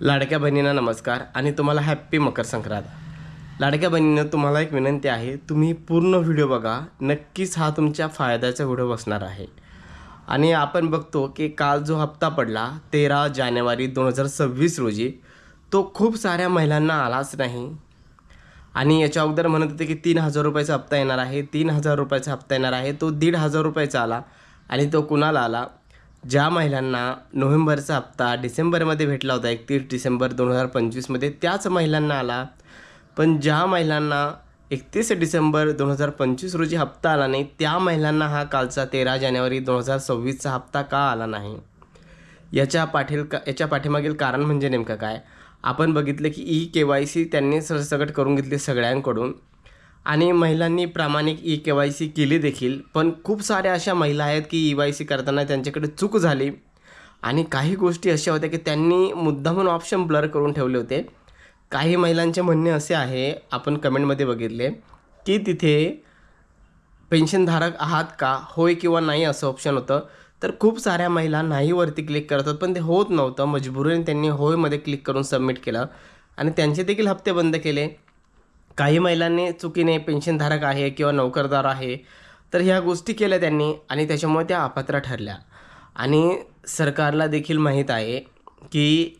लाडक्या बहिणींना नमस्कार आणि तुम्हाला हॅप्पी मकर संक्रांत. लाडक्या बहिणीनं तुम्हाला एक विनंती आहे तुम्ही पूर्ण व्हिडिओ बघा नक्कीच हा तुमच्या फायद्याचा व्हिडिओ बसणार आहे. आणि आपण बघतो की काल जो हप्ता पडला तेरा जानेवारी दोन हजार सव्वीस रोजी तो खूप साऱ्या महिलांना आलाच नाही. आणि याच्या अगोदर म्हणत होते की तीन हजार रुपयाचा हप्ता येणार आहे तीन हजार रुपयाचा हप्ता येणार आहे तो दीड हजार रुपयाचा आला आणि तो कुणाला आला? ज्या महिलांना नोव्हेंबरचा हप्ता डिसेंबरमध्ये भेटला होता एकतीस डिसेंबर दोन हजार पंचवीसमध्ये त्याच महिलांना आला. पण ज्या महिलांना एकतीस डिसेंबर दोन हजार पंचवीस रोजी हप्ता आला नाही त्या महिलांना हा कालचा तेरा जानेवारी दोन हजार सव्वीसचा हप्ता का आला नाही? याच्या पाठील का याच्या पाठीमागील कारण म्हणजे नेमकं काय? आपण बघितलं की ई के वाय सी त्यांनी सरसकट करून घेतली सगळ्यांकडून. आणि महिलांनी प्रामाणिक ई के वाय सी केली देखील पण खूप साऱ्या अशा महिला आहेत की ई वाय सी करताना त्यांच्याकडे चूक झाली. आणि काही गोष्टी अशा होत्या की त्यांनी मुद्दामून ऑप्शन ब्लर करून ठेवले होते. काही महिलांचे म्हणणे असे आहे आपण कमेंटमध्ये बघितले की तिथे पेन्शनधारक आहात का? होय किंवा नाही असं ऑप्शन होतं. तर खूप साऱ्या महिला नाहीवरती क्लिक करतात पण ते होत नव्हतं. मजबुरीने त्यांनी होयमध्ये क्लिक करून सबमिट केलं. आणि त्यांचे देखील हप्ते बंद केले. काही महिलांनी चुकीने पेन्शनधारक आहे किंवा नोकरदार आहे तर ह्या गोष्टी केल्या त्यांनी आणि त्याच्यामुळे त्या अपात्र ठरल्या. आणि सरकारला देखील माहीत आहे की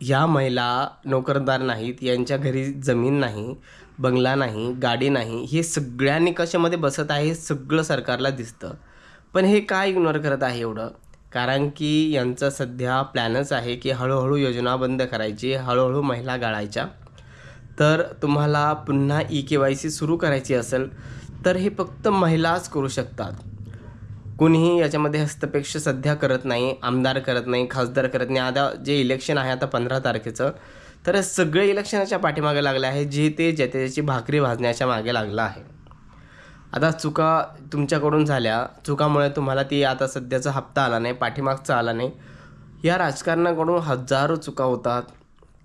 या महिला नोकरदार नाहीत यांच्या घरी जमीन नाही बंगला नाही गाडी नाही हे सगळ्या निकषामध्ये बसत आहे हे सगळं सरकारला दिसतं. पण हे काय इग्नोर करत आहे एवढं? कारण की यांचा सध्या प्लॅनच आहे की हळूहळू योजना बंद करायची हळूहळू महिला गाळायच्या. तर तुम्हाला पुन्हा ई के वाय सी सुरू करायची असेल तर हे फक्त महिलाच करू शकतात. कोणीही याच्यामध्ये हस्तपेक्ष सध्या करत नाही आमदार करत नाही खासदार करत नाही. आता जे इलेक्शन आहे आता पंधरा तारखेचं तर सगळे इलेक्शनाच्या पाठीमागे लागले आहे जे ते ज्याच्या त्याची भाकरी भाजण्याच्या मागे लागलं आहे. आता चुका तुमच्याकडून झाल्या. चुकामुळे तुम्हाला ती आता सध्याचा हप्ता आला नाही पाठीमागचा आला नाही. या राजकारणाकडून हजारो चुका होतात.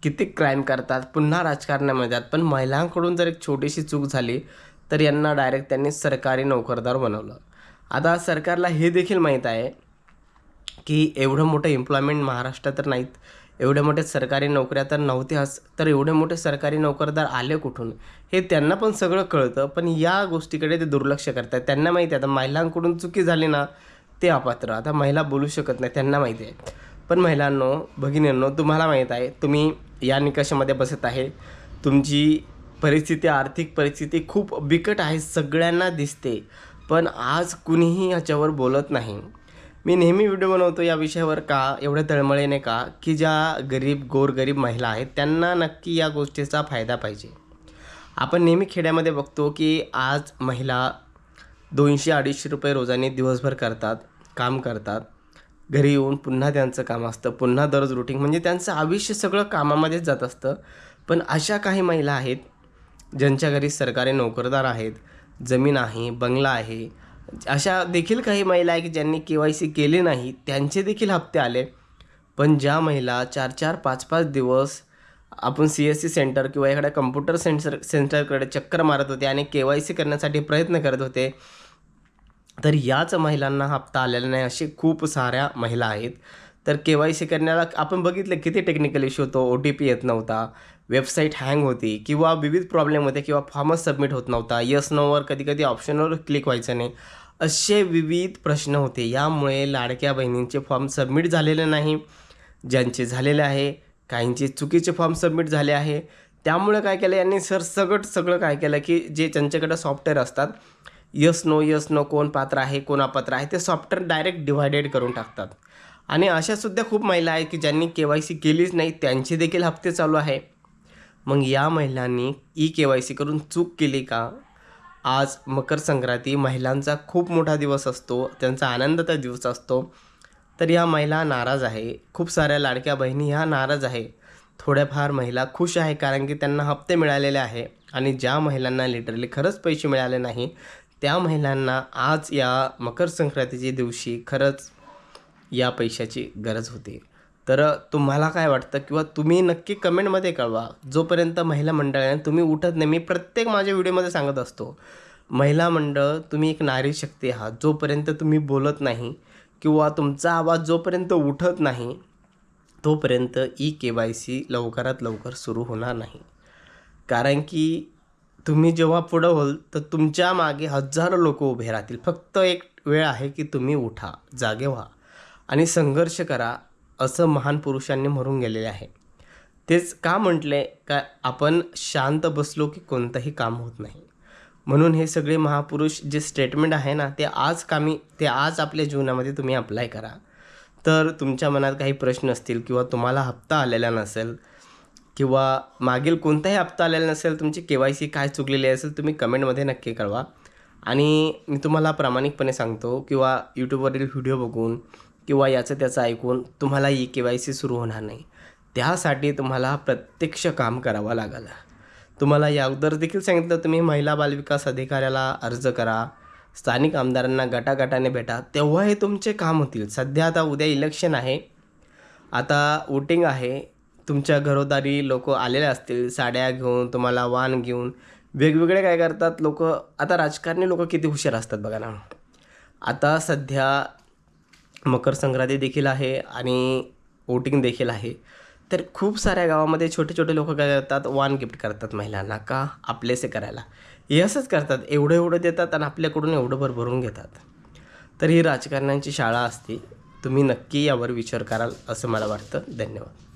किती क्राईम करतात पुन्हा राजकारणामध्ये येतात पण महिलांकडून जर एक छोटीशी चूक झाली तर यांना डायरेक्ट त्यांनी सरकारी नोकरदार बनवलं. आता सरकारला हे देखील माहीत आहे की एवढं मोठं एम्प्लॉयमेंट महाराष्ट्रात तर नाहीत. एवढे मोठे सरकारी नोकऱ्या तर नव्हत्याच तर एवढे मोठे सरकारी नोकरदार आले कुठून? हे त्यांना पण सगळं कळतं पण या गोष्टीकडे ते दुर्लक्ष करतात त्यांना माहिती आहे आता महिलांकडून चुकी झाली ना ते अपात्र. आता महिला बोलू शकत नाही त्यांना माहिती आहे. पण महिलांनो भगिनींनो तुम्हाला माहीत आहे तुम्ही या निकषामध्ये बसत आहे. तुमची परिस्थिती आर्थिक परिस्थिती खूप बिकट आहे सगळ्यांना दिसते. पण आज कुणीही ह्याच्यावर बोलत नाही. मी नेहमी व्हिडिओ बनवतो या विषयावर का एवढ्या तळमळीने का की ज्या गरीब गोरगरीब महिला आहेत त्यांना नक्की या गोष्टीचा फायदा पाहिजे. आपण नेहमी खेड्यामध्ये बघतो की आज महिला दोनशे अडीचशे रुपये रोजाने दिवसभर करतात काम करतात. घरी येऊन पुन्हा त्यांचं काम असतं. पुन्हा दररोज रुटीन म्हणजे त्यांचं आयुष्य सगळं कामामध्येच जात असतं. पण अशा काही महिला आहेत ज्यांच्या घरी सरकारी नोकरदार आहेत जमीन आहे बंगला आहे अशा देखील काही महिला आहे की ज्यांनी के वाय सी केली नाही त्यांचे देखील हप्ते आले. पण ज्या महिला चार चार पाच पाच दिवस आपण सी एस सी सेंटर किंवा एखाद्या कम्प्युटर सेंटर सेंटरकडे चक्कर मारत होते आणि के वाय सी करण्यासाठी प्रयत्न करत होते तर याच महिलांना हप्ता आलेला नाही असे खूप साऱ्या महिला आहेत. तर के वाय सी करण्याला आपण बघितलं किती टेक्निकल इश्यू होतो ओ टी पी येत नव्हता वेबसाईट हँग होती किंवा विविध प्रॉब्लेम होते किंवा फॉर्मच सबमिट होत नव्हता यस नोवर कधी कधी ऑप्शनवर क्लिक व्हायचं नाही. असे विविध प्रश्न होते. यामुळे लाडक्या बहिणींचे फॉर्म सबमिट झालेले नाही ज्यांचे झालेले आहे काहींचे चुकीचे फॉर्म सबमिट झाले आहे. त्यामुळे काय केलं यांनी सर सगळं काय केलं की जे त्यांच्याकडं सॉफ्टवेअर असतात यस नो यस नो कोण पात्र आहे कोण अपात्र आहे ते सॉफ्टवेअर डायरेक्ट डिवायडेड करून टाकतात. आणि अशासुद्धा खूप महिला आहेत की ज्यांनी के वाय सी केलीच नाही त्यांचे देखील हप्ते चालू आहे. मग या महिलांनी ई के वाय सी करून चूक केली का? आज मकर संक्रांती महिलांचा खूप मोठा दिवस असतो त्यांचा आनंदाचा दिवस असतो. तर या महिला नाराज आहे. खूप साऱ्या लाडक्या बहिणी ह्या नाराज आहे. थोड्याफार महिला खुश आहे कारण की त्यांना हप्ते मिळालेले आहे. आणि ज्या महिलांना लिटरली खरंच पैसे मिळाले नाही त्या महिलांना आज या मकर संक्रांतीच्या दिवशी खरंच या पैशाची गरज होती. तर तुम्हाला काय वाटतं किंवा तुम्ही नक्की कमेंटमध्ये कळवा जोपर्यंत महिला मंडळाने तुम्ही उठत नाही मी प्रत्येक माझ्या व्हिडिओमध्ये सांगत असतो महिला मंडळ तुम्ही एक नारी शक्ती आहात जोपर्यंत तुम्ही बोलत नाही किंवा तुमचा आवाज जोपर्यंत उठत नाही तोपर्यंत ई के वाय सी लवकरात लवकर सुरू होणार नाही. कारण की तुम्ही जेव्हा पुढं होल तर तुमच्या मागे हजारो लोक उभे राहतील. फक्त एक वेळ आहे की तुम्ही उठा जागे व्हा आणि संघर्ष करा असं महान पुरुषांनी म्हणून गेलेले आहे. तेच का म्हटले का आपण शांत बसलो की कोणतंही काम होत नाही. म्हणून हे सगळे महापुरुष जे स्टेटमेंट आहे ना ते आज कामी ते आज आपल्या जीवनामध्ये तुम्ही अप्लाय करा. तर तुमच्या मनात काही प्रश्न असतील किंवा तुम्हाला हप्ता आलेला नसेल किंवा मागील कोणताही हप्ता आलेला नसेल तुमची के वाय सी काय चुकलेली असेल तुम्ही कमेंटमध्ये नक्की कळवा. आणि मी तुम्हाला प्रामाणिकपणे सांगतो किंवा यूट्यूबवरील व्हिडिओ बघून किंवा याचं त्याचं ऐकून तुम्हाला ई के वाय सी सुरू होणार नाही. त्यासाठी तुम्हाला प्रत्यक्ष काम करावं लागेल. तुम्हाला या अगोदर देखील सांगितलं तुम्ही महिला बालविकास अधिकाऱ्याला अर्ज करा स्थानिक आमदारांना गटागटाने भेटा तेव्हा हे तुमचे काम होतील. सध्या आता उद्या इलेक्शन आहे. आता वोटिंग आहे. तुमच्या घरोदारी लोक आलेले असतील साड्या घेऊन तुम्हाला वाण घेऊन. वेगवेगळे काय करतात लोक? आता राजकारणी लोक किती हुशार असतात बघा ना. आता सध्या मकर संक्रांती देखील आहे आणि वोटिंग देखील आहे. तर खूप साऱ्या गावामध्ये छोटे छोटे लोक काय करतात? वान गिफ्ट करतात महिलांना का? आपलेसे करायला. हे असंच करतात. एवढं एवढं देतात आणि आपल्याकडून एवढं भरभरून घेतात. तर ही राजकारण्यांची शाळा असते. तुम्ही नक्की यावर विचार कराल असं मला वाटतं. धन्यवाद.